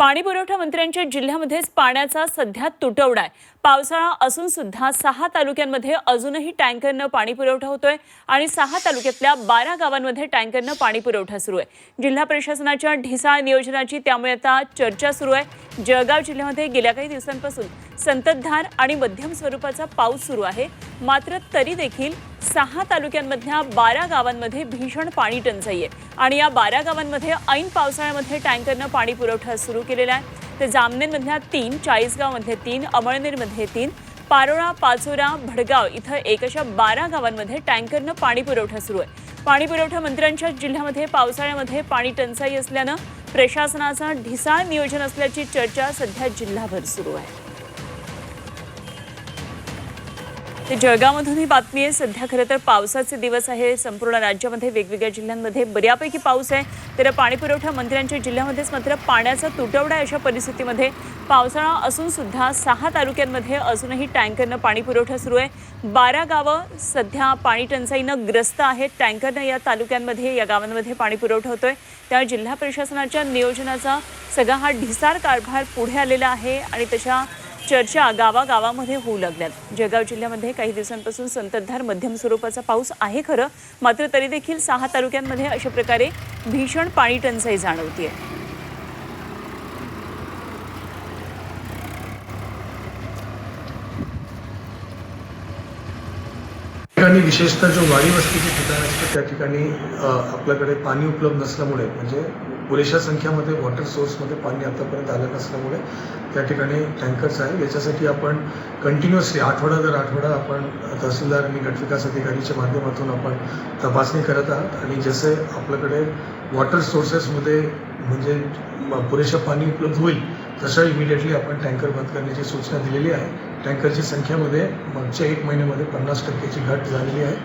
पाणी पुरवठा मंत्र्यांच्या जिल्ह्यामध्येच पाण्याचा सध्या तुटवडा आहे. पावसाळा असून सुद्धा सहा तालुक्यांमध्ये अजूनही टँकरनं पाणी पुरवठा होतोय आणि सहा तालुक्यातल्या बारा गावांमध्ये टँकरनं पाणी पुरवठा सुरू आहे. जिल्हा प्रशासनाच्या ढिसाळ नियोजनाची त्यामुळे आता चर्चा सुरू आहे. जळगाव जिल्ह्यामध्ये गेल्या काही दिवसांपासून संततधार आणि मध्यम स्वरूपाचा पाऊस सुरू आहे. मात्र तरी देखील सहा तालुक्यांमधल्या बारा गावांमध्ये भीषण पाणी टंचाई आहे. आणि या बारा गावांमध्ये ऐन पावसाळ्यामध्ये टँकरनं पाणी पुरवठा सुरू केलेला आहे. ते जामनेरमधल्या तीन चाळीसगावमध्ये तीन अमळनेरमध्ये तीन पारोळा पाचोरा भडगाव इथं एक अशा बारा गावांमध्ये टँकरनं पाणी पुरवठा सुरू आहे. पाणी पुरवठा मंत्र्यांच्या जिल्ह्यामध्ये पावसाळ्यामध्ये पाणी टंचाई असल्यानं प्रशासनाचा ढिसाळ नियोजन असल्याची चर्चा सध्या जिल्हाभर सुरू आहे. ते जळगावमधून ही बातमी आहे. सध्या खरं तर पावसाचे दिवस आहे. संपूर्ण राज्यामध्ये वेगवेगळ्या जिल्ह्यांमध्ये बऱ्यापैकी पाऊस आहे. तर पाणीपुरवठा मंत्र्यांच्या जिल्ह्यामध्येच मात्र पाण्याचा तुटवडा अशा परिस्थितीमध्ये. पावसाळा असून सुद्धा सहा तालुक्यांमध्ये अजूनही टँकरनं पाणी पुरवठा सुरू आहे. बारा गावं सध्या पाणी टंचाईनं ग्रस्त आहेत. टँकरनं या तालुक्यांमध्ये या गावांमध्ये पाणी पुरवठा होतोय. त्यामुळे जिल्हा प्रशासनाच्या नियोजनाचा सगळा हा ढिसार कारभार पुढे आलेला आहे. आणि तशा चर्चा गावागावामध्ये होऊ लागल्यात. जळगाव जिल्ह्यामध्ये काही दिवसांपासून संततधार मध्यम स्वरूपाचा पाऊस आहे खरं. मात्र तरी देखील सहा तालुक्यांमध्ये अशा प्रकारे भीषण पाणी टंचाई जाणवतीये. ठिकाणी विशेषतः जो वाडी वस्तीचे ठिकाण असतं त्या ठिकाणी आपल्याकडे पाणी उपलब्ध नसल्यामुळे म्हणजे पुरेशा संख्यामध्ये वॉटर सोर्समध्ये पाणी आतापर्यंत आलं नसल्यामुळे त्या ठिकाणी टँकर्स आहे याच्यासाठी आपण कंटिन्युअसली आठवडा दर आठवडा आपण तहसीलदार आणि गटविकास अधिकारीच्या माध्यमातून आपण तपासणी करत आहात. आणि जसे आपल्याकडे वॉटर सोर्सेसमध्ये म्हणजे पुरेशा पाणी उपलब्ध होईल तशा इमिडिएटली आपण टँकर बंद करण्याची सूचना दिलेली आहे. टँकरची संख्येमध्ये मागच्या एक महिन्यामध्ये पन्नास टक्क्याची घट झालेली आहे.